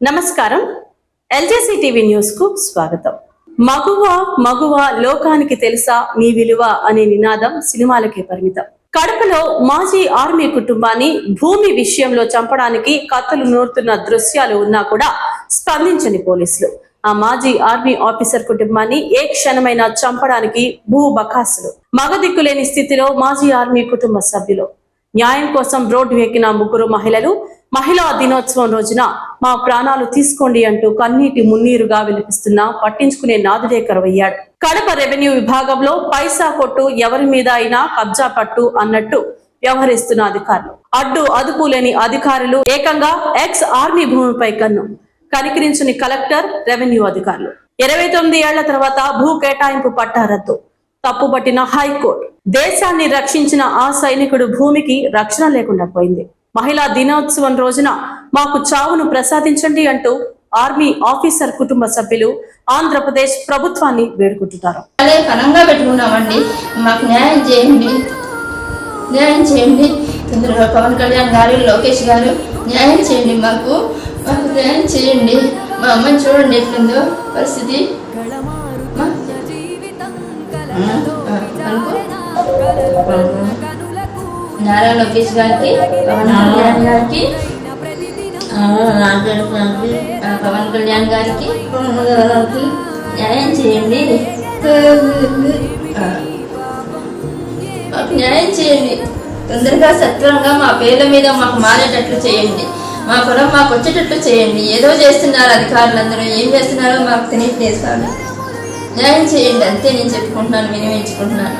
నమస్కారం. ఎల్జేసీ టీవీ న్యూస్కు స్వాగతం. మగువ మగువ లోకానికి తెలుసా నీ విలువ అనే నినాదం సినిమాలకే పరిమితం. కడపలో మాజీ ఆర్మీ కుటుంబాన్ని భూమి విషయంలో చంపడానికి కత్తులు నూరుతున్న దృశ్యాలు ఉన్నా కూడా స్పందించని పోలీసులు. ఆ మాజీ ఆర్మీ ఆఫీసర్ కుటుంబాన్ని ఏ క్షణమైనా చంపడానికి భూ బకాసులు. మగదిక్కులేని స్థితిలో మాజీ ఆర్మీ కుటుంబ సభ్యులు. న్యాయం కోసం రోడ్డు ఎక్కిన ముగ్గురు మహిళలు మహిళా దినోత్సవం రోజున మా ప్రాణాలు తీసుకోండి అంటూ కన్నీటి మున్నీరుగా వినిపిస్తున్న పట్టించుకునే నాదుడే కరువయ్యాడు కడప రెవెన్యూ విభాగంలో పైసా కొట్టు ఎవరి మీద అయినా కబ్జా పట్టు అన్నట్టు వ్యవహరిస్తున్న అధికారులు. అడ్డు అదుపు లేని అధికారులు ఏకంగా ఎక్స్ ఆర్మీ భూమిపై కన్ను కనికరించని కలెక్టర్ రెవెన్యూ అధికారులు. ఇరవై తొమ్మిది ఏళ్ళ తర్వాత భూ కేటాయింపు పట్టారద్దు తప్పుపట్టిన హైకోర్టు. దేశాన్ని రక్షించిన ఆ సైనికుడు భూమికి రక్షణ లేకుండా పోయింది. మహిళా దినోత్సవం రోజున మాకు చావును ప్రసాదించండి అంటూ ఆర్మీ ఆఫీసర్ కుటుంబ సభ్యులు ఆంధ్రప్రదేశ్ ప్రభుత్వాన్ని వేడుకుంటున్నారు. అదే పెట్టుకున్నామండి. మాకు న్యాయం చేయండి. న్యాయం చేయండి. పవన్ కళ్యాణ్ గారు లోకేష్ గారు న్యాయం చేయండి మాకు. మాకు న్యాయం చేయండి. మా అమ్మని చూడండి ఎట్లుందో పరిస్థితి. నారా లోకేష్ గారికి పవన్ కళ్యాణ్ గారికి పవన్ కళ్యాణ్ గారికి న్యాయం చేయండి. మాకు న్యాయం చేయండి. తొందరగా సత్వరంగా మా పేర్ల మీద మాకు మారేటట్లు చేయండి. మా పొలం మాకు వచ్చేటట్లు చేయండి. ఏదో చేస్తున్నారు అధికారులందరూ ఏం చేస్తున్నారో మాకు స్వామి. న్యాయం చేయండి అంతే నేను చెప్పుకుంటున్నాను వినియోగించుకుంటున్నాను.